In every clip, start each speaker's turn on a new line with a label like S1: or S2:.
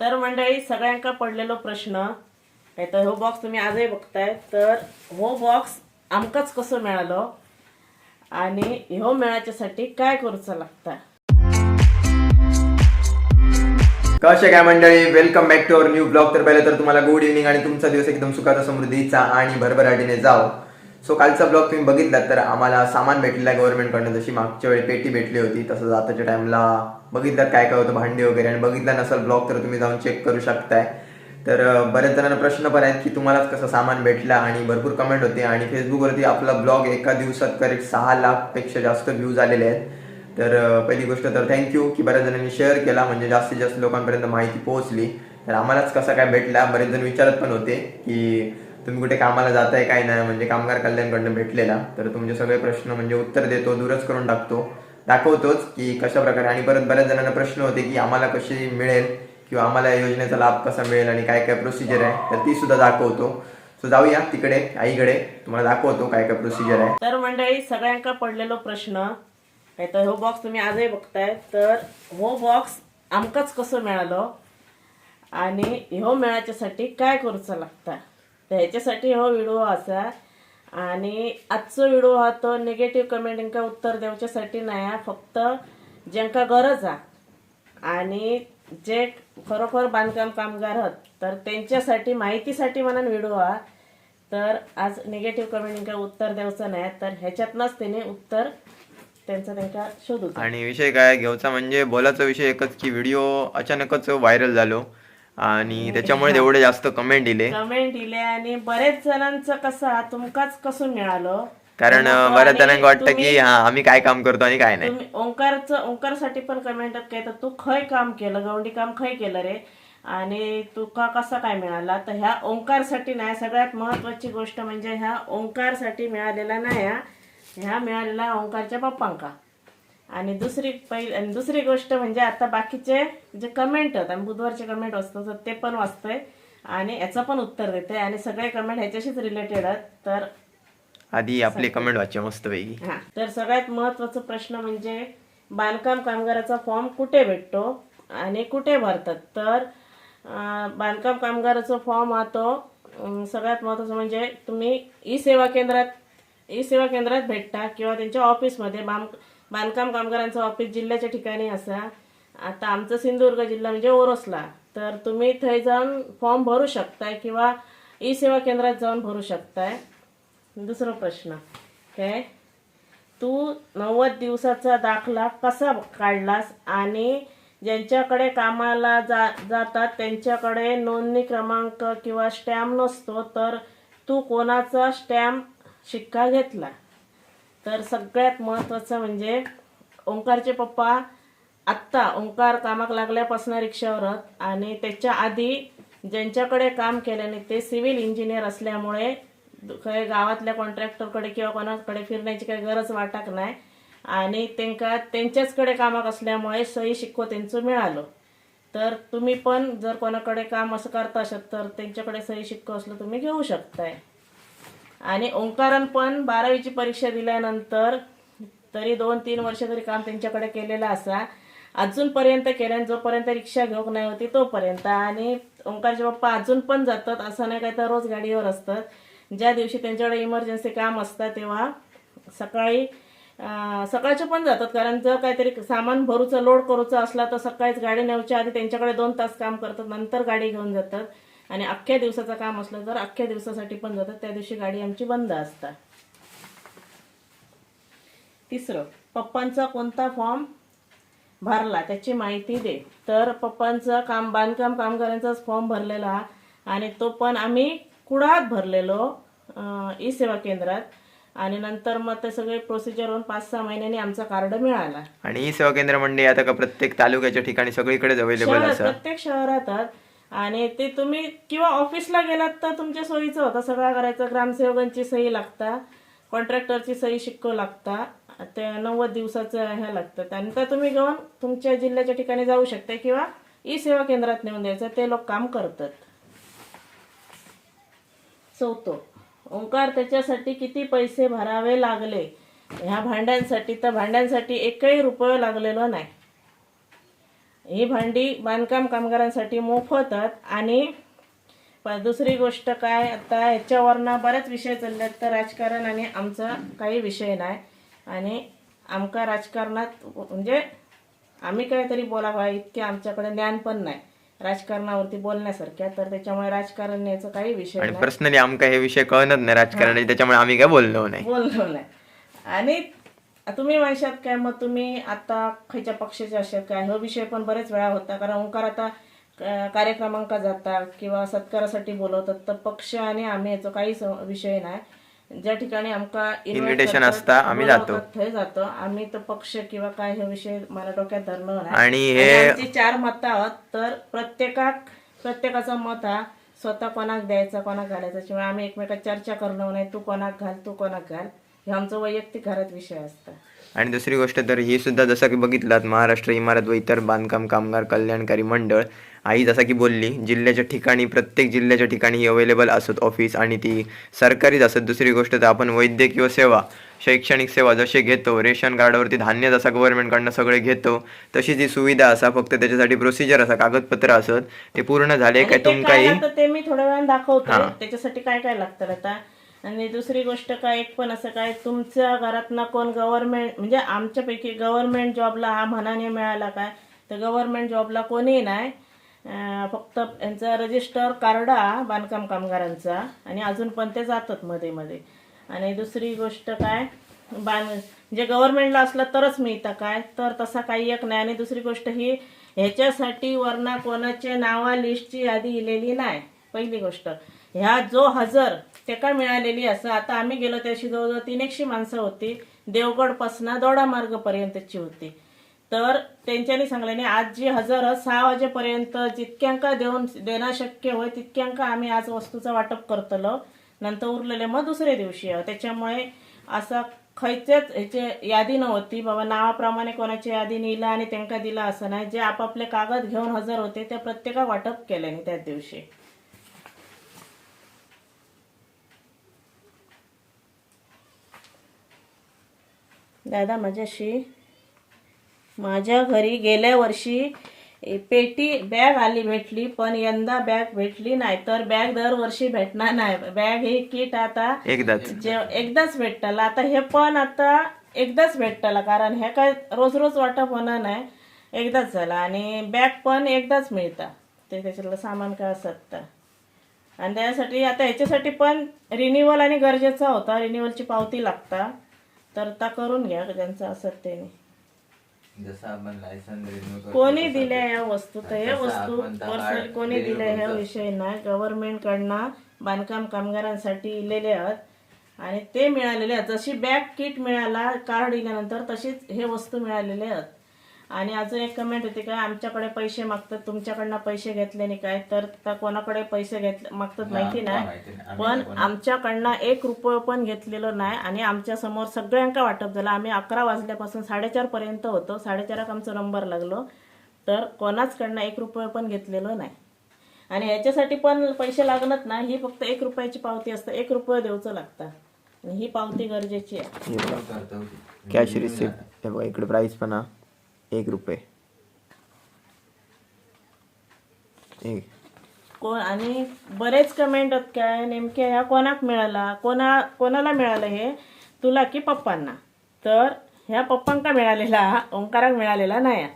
S1: तर मंडळी सगळ्यांका पडलेलो प्रश्न. काय तर हो बॉक्स तुम्ही आजही बघताय. तर हो बॉक्स आमकाच कसं मिळालो आणि ह्यो मिळायच्यासाठी काय करूचं लागता
S2: कसे काय मंडळी? Welcome back to our new blog तर पहिले तर तुम्हाला गुड इव्हनिंग आणि तुमचा दिवस एकदम सुखाचा समृद्धीचा आणि भरभराटीने जाओ. सो कालचा ब्लॉग तुम्ही बघितलात तर आम्हाला सामान भेटलेला आहे गव्हर्नमेंटकडनं जशी मागच्या वेळी पेटी भेटली होती तसंच आताच्या टाईमला बघितलं काय काय होतं भांडी वगैरे. आणि बघितला नसेल ब्लॉग तर तुम्ही जाऊन चेक करू शकताय. तर बऱ्याच जणांना प्रश्न पण आहेत की तुम्हालाच कसं सामान भेटला आणि भरपूर कमेंट होते. आणि फेसबुकवरती आपला ब्लॉग एका दिवसात करेक्ट सहा लाखपेक्षा जास्त व्ह्यूज आलेले आहेत. तर पहिली गोष्ट तर थँक्यू की बऱ्याच जणांनी शेअर केला म्हणजे जास्तीत जास्त लोकांपर्यंत माहिती पोहोचली. तर आम्हालाच कसा काय भेटला बरेच जण विचारत पण होते की तुम्ही कुठे कामाला जाताय काय नाही म्हणजे कामगार कल्याणकडनं भेटलेला. तर तुमचे सगळे प्रश्न म्हणजे उत्तर देतो दूरच करून टाकतो. दाखवतोच की कशा प्रकारे आणि परत बऱ्याच जणांना प्रश्न होते की आम्हाला कशी मिळेल किंवा आम्हाला या योजनेचा लाभ कसा मिळेल आणि काय काय प्रोसिजर आहे. तर ती सुद्धा दाखवतो. सो जाऊया तिकडे आईकडे. तुम्हाला दाखवतो काय काय प्रोसिजर आहे.
S1: तर मंडळी सगळ्यांका पडलेलो प्रश्न. काय तर हो बॉक्स तुम्ही आजही बघताय. तर हो बॉक्स आमकाच कसं मिळालो? आणि ह्यो मिळाच्यासाठी काय करूचं लागता तर ह्याच्यासाठी हो व्हिडिओ असा आणि आजचो व्हिडिओ हा तो निगेटिव्ह कमेंटिंका उत्तर देवच्यासाठी नाही हा, फक्त ज्यांका गरज हा आणि जे खरोखर बांधकाम कामगार आहात तर त्यांच्यासाठी माहितीसाठी म्हणून व्हिडिओ हा. तर आज निगेटिव्ह कमेंटिंका उत्तर द्यायचं नाही तर ह्याच्यातनंच त्याने उत्तर त्यांचं त्यांका शोधू.
S2: आणि विषय काय घ्यायचा म्हणजे बोलायचा विषय एकच की व्हिडिओ अचानकच व्हायरल झालो. आणि त्याच्यामुळे एवढे जास्त कमेंट दिले.
S1: कमेंट दिले आणि बरेच जणांचं कसं तुमकाच कसं मिळालं?
S2: कारण बऱ्याच जणांना वाटतं की हा आम्ही काय काम करतो आणि काय नाही.
S1: तुम्ही ओंकारचं ओंकारसाठी पण कमेंट काय तर तू खय काम केलं गवंडी काम खय केलं रे? आणि तुका कसा काय मिळाला? तर ह्या ओंकारसाठी नाही सगळ्यात महत्वाची गोष्ट म्हणजे ह्या ओंकारसाठी मिळालेला नाही. ह्या मिळालेला ओंकारच्या पप्पांका. आणि दुसरी पहिली आणि दुसरी गोष्ट म्हणजे आता बाकीचे जे कमेंट आहेत आणि बुधवारचे कमेंट असतात तर ते पण वाचतंय आणि याचं पण उत्तर देते. आणि सगळे कमेंट ह्याच्याशीच रिलेटेड आहेत तर
S2: आधी आपली कमेंट वाचच्या मस्त पैकी.
S1: हा. तर सगळ्यात महत्त्वाचा प्रश्न म्हणजे बांधकाम कामगाराचा फॉर्म कुठे भेटतो आणि कुठे भरतात? तर बांधकाम कामगाराचा फॉर्म हा तो सगळ्यात महत्वाचं म्हणजे तुम्ही ई सेवा केंद्रात ई सेवा केंद्रात भेटता किंवा त्यांच्या ऑफिसमध्ये बांध बांधकाम कामगारांचं ऑफिस जिल्ह्याच्या ठिकाणी असा. आता आमचं सिंधुदुर्ग जिल्हा म्हणजे ओरोसला. तर तुम्ही थंय जाऊन फॉर्म भरू शकताय किंवा ई सेवा केंद्रात जाऊन भरू शकताय. दुसरा प्रश्न. काय? तू नव्वद दिवसाचा दाखला कसा काढलास आणि ज्यांच्याकडे कामाला जा जातात त्यांच्याकडे नोंदणी क्रमांक किंवा स्टॅम्प नसतो तर तू कोणाचा स्टॅम्प शिक्का घेतला? तर सगळ्यात महत्त्वाचं म्हणजे ओंकारचे पप्पा आत्ता ओंकार कामाक लागल्यापासून रिक्षावरत आणि त्याच्या आधी ज्यांच्याकडे काम केल्याने ते सिव्हिल इंजिनियर असल्यामुळे काही गावातल्या कॉन्ट्रॅक्टरकडे किंवा कोणाकडे फिरण्याची काही गरज वाटाक नाही. आणि त्यांका त्यांच्याचकडे कामाक असल्यामुळे सही शिक्को त्यांचं मिळालं. तर तुम्ही पण जर कोणाकडे काम असं करता शकत तर त्यांच्याकडे सही शिक्को असलं तुम्ही घेऊ शकताय. आणि ओंकारण पण बारावीची परीक्षा दिल्यानंतर तरी दोन तीन वर्ष तरी काम त्यांच्याकडे केलेलं असा. अजूनपर्यंत केल्याने जोपर्यंत रिक्षा घेऊक नाही होती तोपर्यंत. आणि ओंकारचे पप्पा अजून पण जातात असं नाही काय तर रोज गाडीवर असतात. ज्या दिवशी त्यांच्याकडे इमर्जन्सी काम असतं तेव्हा सकाळी सकाळचे पण जातात. कारण जर काहीतरी सामान भरूचं लोड करूचं असला तर सकाळीच गाडी नेऊच्या आधी त्यांच्याकडे दोन तास काम करतात. नंतर गाडी घेऊन जातात. आणि अख्ख्या दिवसाचं काम असलं तर अख्ख्या दिवसासाठी पण जातात त्या दिवशी गाडी आमची बंद असतात तिसरं पप्पांचा कोणता फॉर्म भरला त्याची माहिती दे तर पप्पांचा काम बांधकाम कामगारांचाच फॉर्म भरलेला हा. आणि तो पण आम्ही कुडाळात भरलेलो ई सेवा केंद्रात आणि नंतर मग ते सगळे प्रोसिजर होऊन पाच सहा महिन्यांनी आमचा कार्ड मिळाला
S2: आणि ई सेवा केंद्र म्हणजे आता का प्रत्येक तालुक्याच्या ठिकाणी सगळीकडेच अवेलेबल
S1: प्रत्येक शहरात. आणि ते तुम्ही किंवा ऑफिसला गेलात तर तुमच्या सोयीचं होतं. सगळं करायचं. ग्रामसेवकांची सही लागता. कॉन्ट्रॅक्टरची सही शिक्को लागता. ते नव्वद दिवसाचं हे लागतं. त्यानंतर तुम्ही घेऊन तुमच्या जिल्ह्याच्या ठिकाणी जाऊ शकता किंवा ई सेवा केंद्रात नेऊन द्यायचं. ते लोक काम करतात. चौथं ओंकार त्याच्यासाठी किती पैसे भरावे लागले? ह्या भांड्यांसाठी. तर भांड्यांसाठी एकही रुपये लागलेलो नाही. ही भांडी बांधकाम कामगारांसाठी मोफतच. आणि दुसरी गोष्ट काय आता याच्यावरनं बरेच विषय चालले तर राजकारण आणि आमचा काही विषय नाही. आणि आमका राजकारणात म्हणजे आम्ही काहीतरी बोलावा इतके आमच्याकडे ज्ञान पण नाही राजकारणावरती बोलण्यासारख्या तर त्याच्यामुळे राजकारण न्यायचं काही विषय नाही.
S2: पर्सनली आमका हे विषय कळणच नाही राजकारणाचे त्याच्यामुळे आम्ही काय बोललो नाही.
S1: बोललो नाही. आणि तुम्ही म्हणशात काय? मग तुम्ही आता खयच्या पक्षाचे असात काय? हा विषय पण बरेच वेळा होता. कारण ओंकार आता कार्यक्रमांका जाता किंवा सत्कारासाठी बोलवतात. तर पक्ष आणि आम्ही याचा काही स- विषय नाही. ज्या ठिकाणी आमका करतात,
S2: असता, आम्ही जातो.
S1: थंय जातो. आम्ही तर पक्ष किंवा काय हे विषय मला डोक्यात धरलं नाही.
S2: आणि हे
S1: चार मतं आहोत. तर प्रत्येकाक प्रत्येकाचं मत हा स्वतः कोणाक द्यायचा कोणाक घालायचा. त्याच्यामुळे आम्ही एकमेकात चर्चा करणं नाही. तू कोणाक घाल तू कोणाक घाल. हे आमचं वैयक्तिक घरात विषय असतं.
S2: आणि दुसरी गोष्ट तर ही सुद्धा जसं की बघितलात महाराष्ट्र इमारत व इतर बांधकाम कामगार कल्याणकारी मंडळ आई जसं की बोलली जिल्ह्याच्या ठिकाणी प्रत्येक जिल्ह्याच्या ठिकाणी ही अवेलेबल असत ऑफिस आणि ती सरकारीच असत. दुसरी गोष्ट तर आपण वैद्यकीय सेवा शैक्षणिक सेवा जसे घेतो रेशन कार्डावरती धान्य जसा गव्हर्नमेंटकडनं सगळे घेतो तशी जी सुविधा असा फक्त त्याच्यासाठी प्रोसिजर असा कागदपत्र असत ते पूर्ण झाले काय तुमकाही?
S1: ते मी थोड्या वेळाने दाखवतो. त्याच्यासाठी काय काय लागतं आता? आणि दुसरी गोष्ट काय एक पण असं काय तुमच्या घरात ना कोण गव्हर्नमेंट म्हणजे आमच्यापैकी गव्हर्नमेंट जॉबला हा म्हणाने मिळाला काय? तर गव्हर्नमेंट जॉबला कोणीही नाही. फक्त यांचा रजिस्टर कार्ड हा बांधकाम कामगारांचा आणि अजून पण ते जातात मध्ये मध्ये. आणि दुसरी गोष्ट काय? बांध म्हणजे गव्हर्नमेंटला असलं तरच मिळतं काय? तर तसा काही एक नाही. आणि दुसरी गोष्ट ही ह्याच्यासाठी वरना कोणाचे नावा लिस्टची यादी इलेली नाही. पहिली गोष्ट. ह्या जो हजर ते काय मिळालेली असं आता आम्ही गेलो त्याशी जवळजवळ तीन एकशे माणसं होती. देवगडपासनं दोडा मार्गपर्यंतची होती. तर त्यांच्यानी सांगल्याने आज जी हजर सहा वाजेपर्यंत जितक्यांका देऊन देणं शक्य होय तितक्यांका आम्ही आज वस्तूचं वाटप करतलो. नंतर उरलेले मग दुसऱ्या दिवशी त्याच्यामुळे असं खयचेच ह्याचे यादी नव्हती. बाबा नावाप्रमाणे कोणाची यादी नेला आणि त्यांका दिला असं नाही. जे आपापले कागद घेऊन हजर होते त्या प्रत्येका वाटप केल्याने त्याच दिवशी. दादा माझ्याशी. माझ्या घरी गेल्या वर्षी पेटी बॅग आली भेटली पण यंदा बॅग भेटली नाही. तर बॅग दरवर्षी भेटणार नाही. बॅग ही किट आता
S2: एकदाच.
S1: जे एकदाच भेटताला आता हे पण आता एकदाच भेटताला कारण हे काय रोज रोज वाटप होणार नाही. एकदाच झाला. आणि बॅग पण एकदाच मिळतं. ते त्याच्यातलं सामान काय असत तर. आणि त्यासाठी आता ह्याच्यासाठी पण रिन्युअल आणि गरजेचा होता. रिन्युअलची पावती लागता. तर आता करून घ्या ज्यांचं असत ते.
S3: जसं आपण लायसन रिन्यू करतो
S1: कोणी दिल्या या वस्तू तर हे
S3: तसं
S1: वस्तू
S3: आपण
S1: पर्सनल कोणी दिल्या ह्या. विषय नाही गव्हर्नमेंट कडनं बांधकाम कामगारांसाठी इलेले आहेत आणि ते मिळालेले आहेत. जशी बॅग किट मिळाला कार्ड दिल्यानंतर तशीच हे वस्तू मिळालेले आहेत. आणि अजून एक कमेंट होती काय आमच्याकडे पैसे मागतात तुमच्याकडनं पैसे घेतले नाही काय तर त्या कोणाकडे पैसे घेतले मागतात माहिती नाही. पण आमच्याकडनं एक रुपये पण घेतलेलं नाही आणि आमच्यासमोर सगळ्यांका वाटप झालं. आम्ही अकरा वाजल्यापासून साडेचार पर्यंत होतो. साडेचाराक आमचा नंबर लागलो. तर कोणाचकडनं एक रुपये पण घेतलेलो नाही. आणि ह्याच्यासाठी पण पैसे लागणार ना ही फक्त एक रुपयाची पावती असते. एक रुपये देऊचं लागतं. आणि ही पावती गरजेची आहे.
S2: कॅश रिसिप्ट इकडे प्राइस पण हा. एक रुपये. एक.
S1: कोण आणि बरेच कमेंट आहेत काय नेमके ह्या कोणाक मिळाला? कोणा कोणाला मिळालं हे? तुला की पप्पांना? तर ह्या पप्पांका मिळालेला ओंकाराक मिळालेला नाही.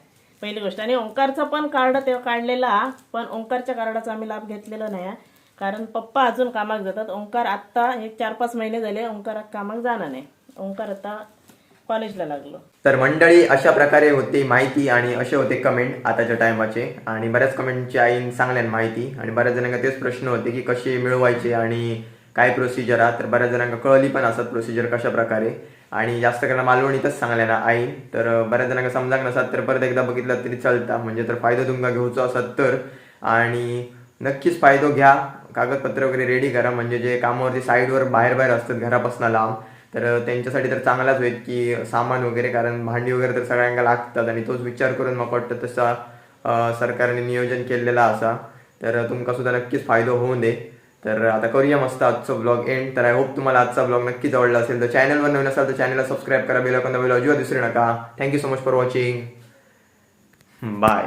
S1: पहिली गोष्ट. आणि ओंकारचं पण कार्ड तेव्हा काढलेला पण ओंकारच्या कार्डाचा आम्ही लाभ घेतलेला नाही. कारण पप्पा अजून कामाक जातात. ओंकार आत्ता एक चार पाच महिने झाले ओंकाराक कामाक जाणार नाही. ओंकार आता कॉलेजला लागलो.
S2: तर मंडळी अशा प्रकारे होती माहिती आणि असे होते कमेंट आताच्या टायमाचे आणि बऱ्याच कमेंटची आईन सांगल्यान माहिती. आणि बऱ्याच जणांना तेच प्रश्न होते की कसे मिळवायचे आणि काय प्रोसिजर आहे. तर बऱ्याच जणांना कळली पण असत प्रोसिजर कशा प्रकारे. आणि जास्त करणं मालवणीतच सांगल्या ना आईन. तर बऱ्याच जणांना समजाक नसात तर परत एकदा बघितलं तरी चालता. म्हणजे तर फायदो तुमका घेऊचो असत तर. आणि नक्कीच फायदो घ्या. कागदपत्र वगैरे रेडी करा. म्हणजे जे कामावरती साईडवर बाहेर बाहेर असतात घरापासून लांब. तर त्यांच्यासाठी तर चांगलाच होईल की सामान वगैरे कारण भांडी वगैरे तर सगळ्यांना लागतात आणि तोच विचार करून मग वाटतं तसा सरकारने नियोजन केलेला असा. तर तुमका सुद्धा नक्कीच फायदा होऊन दे. तर आता करूया मस्त आजचा ब्लॉग एंड तर आय होप तुम्हाला आजचा ब्लॉग नक्कीच आवडला असेल. तर चॅनलवर नवीन असाल तर चॅनलला सबस्क्राईब करा बेल अजिबात विसरू नका. Thank you so much for watching bye